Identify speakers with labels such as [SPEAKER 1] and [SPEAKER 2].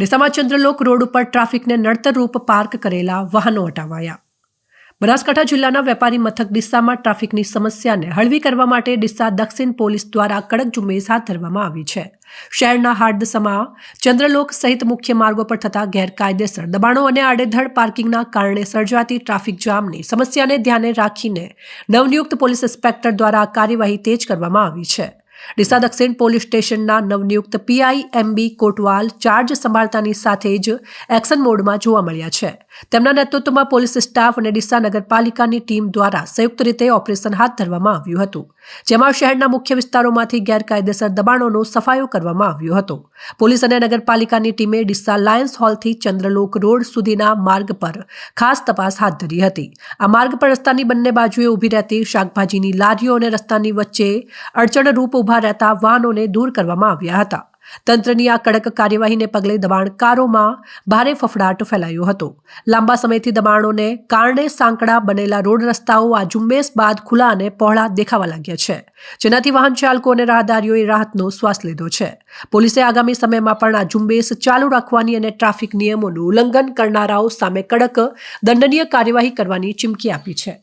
[SPEAKER 1] ડીસામાં Chandralok road ઉપર ટ્રાફિકને નડતર રૂપ પાર્ક કરેલા વાહનો હટાવાયા બનાસકાંઠા જિલ્લાના વેપારી મથક ડીસામાં ટ્રાફિકની સમસ્યાને હળવી કરવા માટે ડીસા દક્ષિણ પોલીસ દ્વારા કડક ઝુંબેશ હાથ ધરવામાં આવી છે. શહેરના હાર્દસમાં ચંદ્રલોક સહિત મુખ્ય માર્ગો પર થતા ગેરકાયદેસર દબાણો અને આડેધડ પાર્કિંગના કારણે સર્જાતી ટ્રાફિક જામની સમસ્યાને ધ્યાને રાખીને નવનિયુક્ત પોલીસ ઇન્સ્પેક્ટર દ્વારા કાર્યવાહી તેજ કરવામાં આવી છે. ડીસા દક્ષિણ પોલીસ સ્ટેશનના નવનિયુક્ત પીઆઈ એમબી કોટવાલ ચાર્જ સંભાળતાની સાથે જ એક્શન મોડમાં જોવા મળ્યા છે. તેમના નેતૃત્વમાં પોલીસ સ્ટાફ અને ડીસા નગરપાલિકાની ટીમ દ્વારા સંયુક્ત રીતે ઓપરેશન હાથ ધરવામાં આવ્યું હતું. જેમાં શહેરના મુખ્ય વિસ્તારોમાંથી ગેરકાયદેસર દબાણોનો સફાયો કરવામાં આવ્યો હતો. પોલીસ અને નગરપાલિકાની ટીમે ડીસા લાયન્સ હોલથી ચંદ્રલોક રોડ સુધીના માર્ગ પર ખાસ તપાસ હાથ ધરી હતી. આ માર્ગ પર રસ્તાની બંને બાજુએ ઊભી રહેતી શાકભાજીની લારીઓ અને રસ્તાની વચ્ચે અડચણરૂપ ઊભા રહેતા વાહનોને દૂર કરવામાં આવ્યા હતા. તંત્રની આ કડક કાર્યવાહીને પગલે દબાણકારોમાં ભારે ફફડાટ ફેલાયો હતો. લાંબા સમયથી દબાણોને કારણે સાંકડા બનેલા રોડ રસ્તાઓ આ ઝુંબેશ બાદ ખુલ્લા અને પહોળા દેખાવા લાગ્યા છે. જેનાથી વાહન ચાલકો અને રાહદારીઓએ રાહતનો શ્વાસ લીધો છે. પોલીસે આગામી સમયમાં પણ આ ઝુંબેશ ચાલુ રાખવાની અને ટ્રાફિક નિયમોનું ઉલ્લંઘન કરનારાઓ સામે કડક દંડનીય કાર્યવાહી કરવાની ચીમકી આપી છે.